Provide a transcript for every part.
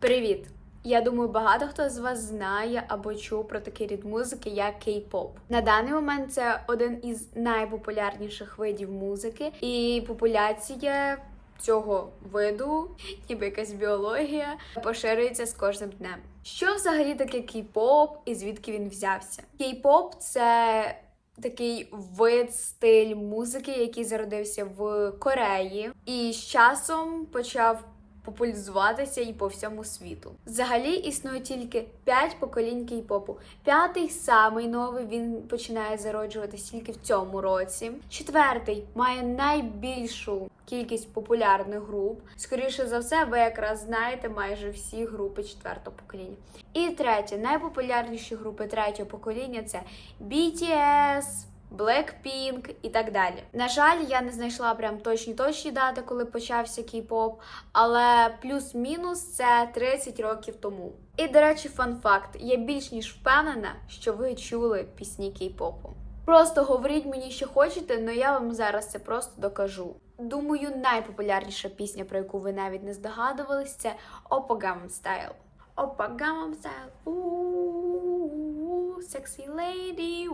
Привіт! Я думаю, багато хто з вас знає або чув про такий рід музики, як кей-поп. На даний момент це один із найпопулярніших видів музики, і популяція цього виду, ніби якась біологія, поширюється з кожним днем. Що взагалі таке кей-поп і звідки він взявся? Кей-поп це такий вид, стиль музики, який зародився в Кореї, і з часом почав популяризуватися і по всьому світу. Взагалі існує тільки 5 поколінь кей-попу. П'ятий самий новий він починає зароджуватися тільки в цьому році. Четвертий має найбільшу кількість популярних груп. Скоріше за все, ви якраз знаєте майже всі групи четвертого покоління. І третє, найпопулярніші групи третього покоління це BTS, Blackpink і так далі. На жаль, я не знайшла прям точні точні дати, коли почався кей-поп, але плюс-мінус це 30 років тому. І до речі, фан факт: я більш ніж впевнена, що ви чули пісні кей-попу. Просто говоріть мені, що хочете, але я вам зараз це просто докажу. Думаю, найпопулярніша пісня, про яку ви навіть не здогадувались, це Oppa Gangnam Style. Опа, Gangnam Style. Sexy lady.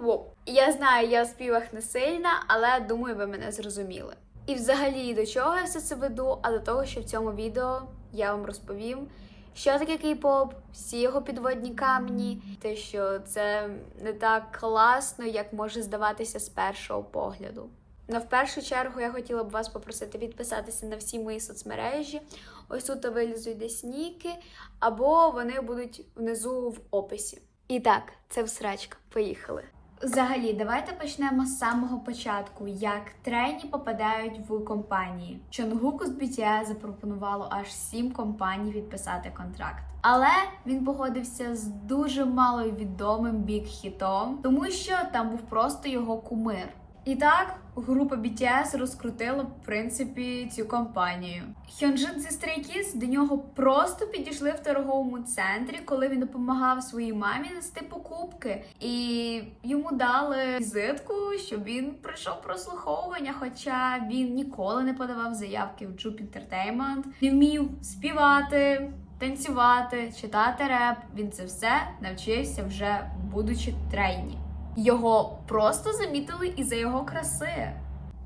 Я знаю, я в співах не сильна, але думаю, ви мене зрозуміли. І взагалі до чого я все це веду? А до того, що в цьому відео я вам розповім, що таке кей-поп, всі його підводні камні, те, що це не так класно, як може здаватися з першого погляду. Но в першу чергу я хотіла б вас попросити підписатися на всі мої соцмережі. Ось тут вилізуть десь ніки, або вони будуть внизу в описі. І так, це всрачка. Поїхали. Взагалі, давайте почнемо з самого початку, як трені попадають в компанії. Чонгуку з BTS запропонувало аж сім компаній підписати контракт. Але він погодився з дуже маловідомим бік-хітом, тому що там був просто його кумир. І так, група BTS розкрутила в принципі цю компанію. Хьонджин зі Stray Kids до нього просто підійшли в торговому центрі, коли він допомагав своїй мамі нести покупки, і йому дали візитку, щоб він пройшов прослуховування. Хоча він ніколи не подавав заявки в Jup Entertainment, не вмів співати. Танцювати, читати реп, він це все навчився вже будучи трейні. Його просто замітили із-за його краси.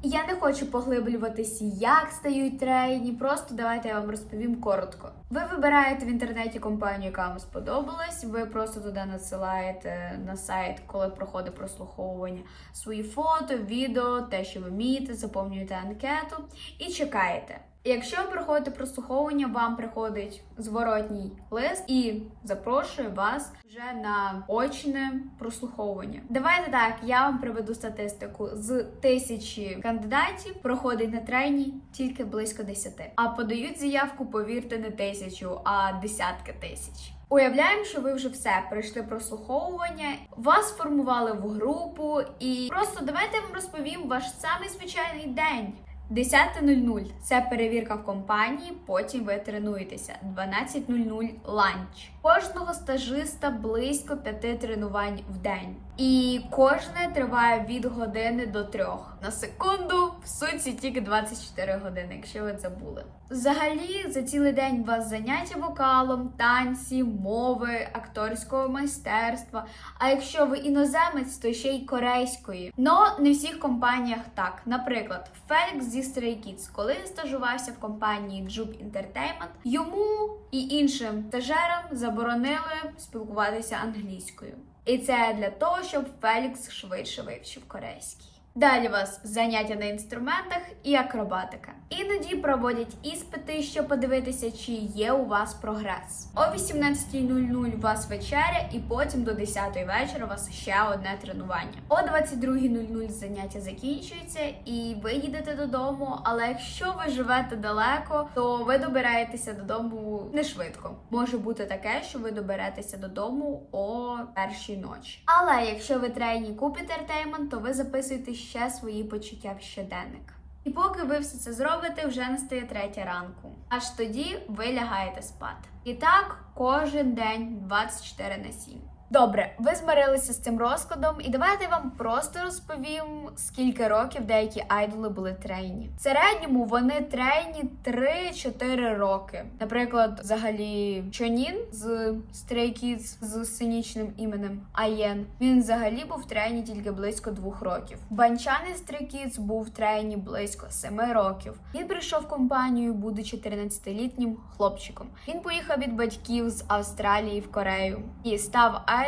Я не хочу поглиблюватися, як стають трейні. Просто давайте я вам розповім коротко. Ви вибираєте в інтернеті компанію, яка вам сподобалась. Ви просто туди надсилаєте на сайт, коли проходить прослуховування свої фото, відео, те, що ви вмієте, заповнюєте анкету і чекаєте. Якщо ви проходите прослуховування, вам приходить зворотній лист і запрошує вас вже на очне прослуховування. Давайте так, я вам приведу статистику з тисячі кандидатів. Проходить на трені тільки близько 10. А подають заявку, повірте, не тисячу, а десятки тисяч. Уявляємо, що ви вже все пройшли прослуховування, вас сформували в групу, і просто давайте я вам розповім ваш самий звичайний день. 10.00 це перевірка в компанії, потім ви тренуєтеся. 12.00 ланч. Кожного стажиста близько 5 тренувань в день. І кожне триває від години до трьох. На секунду, в суті, тільки 24 години, якщо ви забули. Взагалі, за цілий день у вас заняття вокалом, танці, мови, акторського майстерства. А якщо ви іноземець, то ще й корейської. Но не в всіх компаніях так. Наприклад, Фелікс зі Stray Kids, коли стажувався в компанії Jup Entertainment, йому і іншим стажерам заборонили спілкуватися англійською. І це для того, щоб Фелікс швидше вивчив корейський. Далі вас заняття на інструментах і акробатика. Іноді проводять іспити, щоб подивитися, чи є у вас прогрес. О 18.00 у вас вечеря, і потім до 10 вечора у вас ще одне тренування. О 22.00 заняття закінчується, і ви їдете додому. Але якщо ви живете далеко, то ви добираєтеся додому не швидко. Може бути таке, що ви доберетеся додому о першій ночі. Але якщо ви трейні Куб Entertainment, то ви записуєте ще свої почуття в щоденник. І поки ви все це зробите, вже настає третя ранку. Аж тоді ви лягаєте спати. І так кожен день 24 на 7. Добре, ви змирилися з цим розкладом, і давайте я вам просто розповім, скільки років деякі айдоли були трейні. В середньому вони трейні 3-4 роки. Наприклад, взагалі Чонін з Stray Kids з сценічним іменем Аєн. Він взагалі був в трейні тільки близько двох років. Банчан із Stray Kids був в трейні близько 7 років. Він прийшов в компанію, будучи 13-літнім хлопчиком. Він поїхав від батьків з Австралії в Корею і став айдолом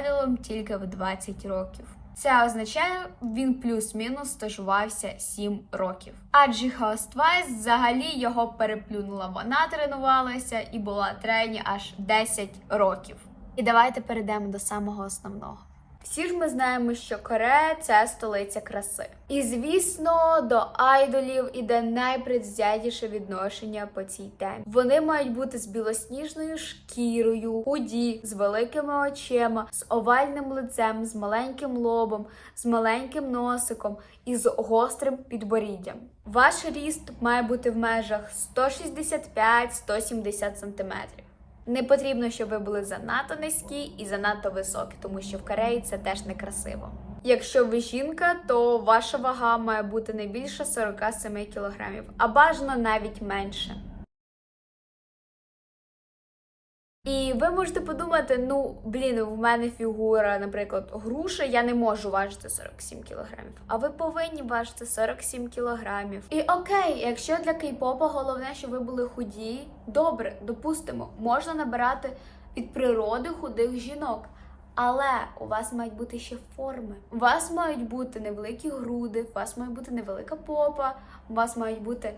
тільки в 20 років. Це означає, він плюс-мінус стажувався 7 років. Адже Джихаус Твайс взагалі його переплюнула. Вона тренувалася і була трені аж 10 років. І давайте перейдемо до самого основного. Всі ж ми знаємо, що Корея це столиця краси. І звісно, до айдолів іде найпредвзятіше відношення по цій темі. Вони мають бути з білосніжною шкірою, худі, з великими очима, з овальним лицем, з маленьким лобом, з маленьким носиком і з гострим підборіддям. Ваш ріст має бути в межах 165-170 см. Не потрібно, щоб ви були занадто низькі і занадто високі, тому що в Кореї це теж некрасиво. Якщо ви жінка, то ваша вага має бути не більше 47 кг, а бажано навіть менше. І ви можете подумати, ну блін, в мене фігура, наприклад, груша, я не можу важити 47 кілограмів. А ви повинні важити 47 кілограмів. І окей, якщо для кей-попа головне, щоб ви були худі, добре, допустимо, можна набирати від природи худих жінок. Але у вас мають бути ще форми. У вас мають бути невеликі груди, у вас має бути невелика попа, у вас мають бути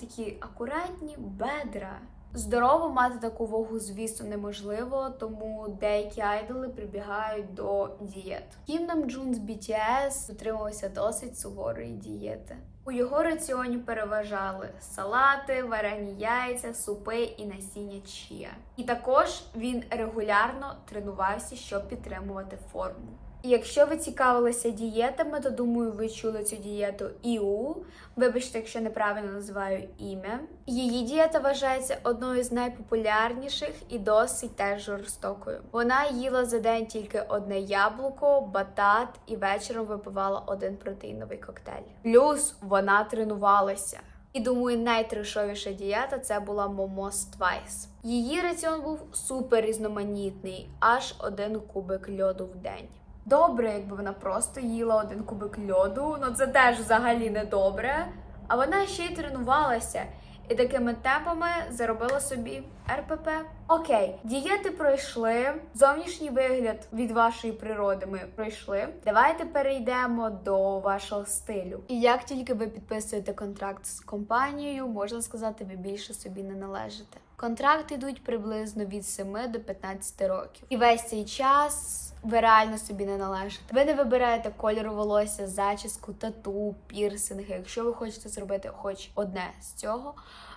такі акуратні бедра. Здорово мати таку вагу, звісно, неможливо, тому деякі айдоли прибігають до дієт. Кім Нам Джун з BTS дотримувався досить суворої дієти. У його раціоні переважали салати, варені яйця, супи і насіння чія. І також він регулярно тренувався, щоб підтримувати форму. Якщо ви цікавилися дієтами, то думаю, ви чули цю дієту ІУ. Вибачте, якщо неправильно називаю ім'я. Її дієта вважається одною з найпопулярніших і досить теж жорстокою. Вона їла за день тільки одне яблуко, батат і вечором випивала один протеїновий коктейль. Плюс вона тренувалася. І думаю, найтрешовіша дієта це була Momos Twice. Її раціон був супер різноманітний, аж один кубик льоду в день. Добре, якби вона просто їла один кубик льоду, ну це теж взагалі не добре. А вона ще й тренувалася і такими темпами заробила собі РПП. Окей, дієти пройшли. Зовнішній вигляд від вашої природи ми пройшли. Давайте перейдемо до вашого стилю. І як тільки ви підписуєте контракт з компанією, можна сказати, ви більше собі не належите. Контракти йдуть приблизно від 7 до 15 років. І весь цей час ви реально собі не належите. Ви не вибираєте кольор волосся, зачіску, тату, пірсинги. Якщо ви хочете зробити хоч одне з цього,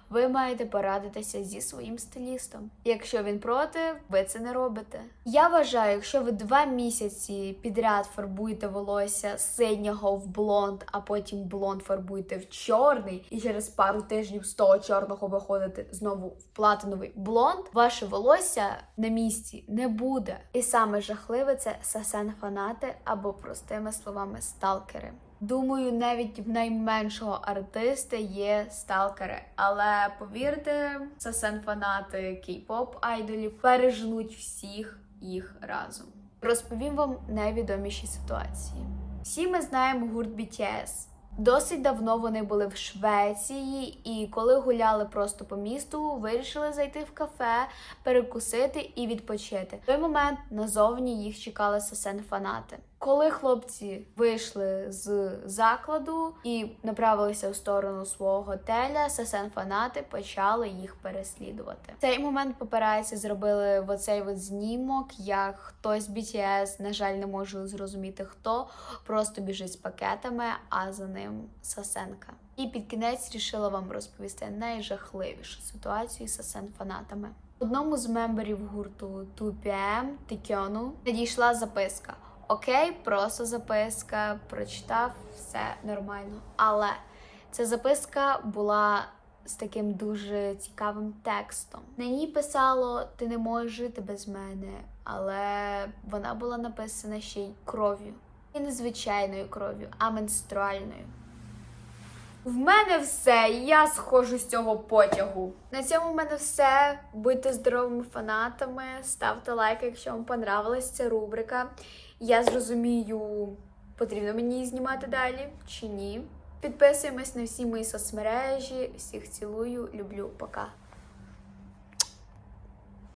ви маєте порадитися зі своїм стилістом. Якщо він проти, ви це не робите. Я вважаю, якщо ви два місяці підряд фарбуєте волосся синього в блонд, а потім блонд фарбуєте в чорний, і через пару тижнів з того чорного виходите знову в платиновий блонд, ваше волосся на місці не буде. І саме жахливе це сасен фанати або простими словами сталкери. Думаю, навіть в найменшого артиста є сталкери, але повірте, сасен фанати кей-поп айдолів пережнуть всіх їх разом. Розповім вам найвідоміші ситуації. Всі ми знаємо гурт BTS. Досить давно вони були в Швеції, і коли гуляли просто по місту, вирішили зайти в кафе, перекусити і відпочити. В той момент назовні їх чекали сосен фанати. Коли хлопці вийшли з закладу і направилися в сторону свого готеля, сесен фанати почали їх переслідувати. Цей момент папараці зробили в оцей от знімок, як хтось BTS, на жаль, не можу зрозуміти хто, просто біжить з пакетами, а за ним сасенка. І під кінець рішила вам розповісти найжахливішу ситуацію з сасен фанатами. Одному з мемберів гурту 2PM Текьону надійшла записка. Окей, просто записка, прочитав, все нормально. Але ця записка була з таким дуже цікавим текстом. На ній писало Ти не можеш жити без мене, але вона була написана ще й кров'ю. І не звичайною кров'ю, а менструальною. В мене все, я схожу з цього потягу. На цьому в мене все. Будьте здоровими фанатами, ставте лайк, якщо вам понравилась ця рубрика. Я зрозумію, потрібно мені знімати далі чи ні. Підписуємось на всі мої соцмережі. Всіх цілую, люблю, пока.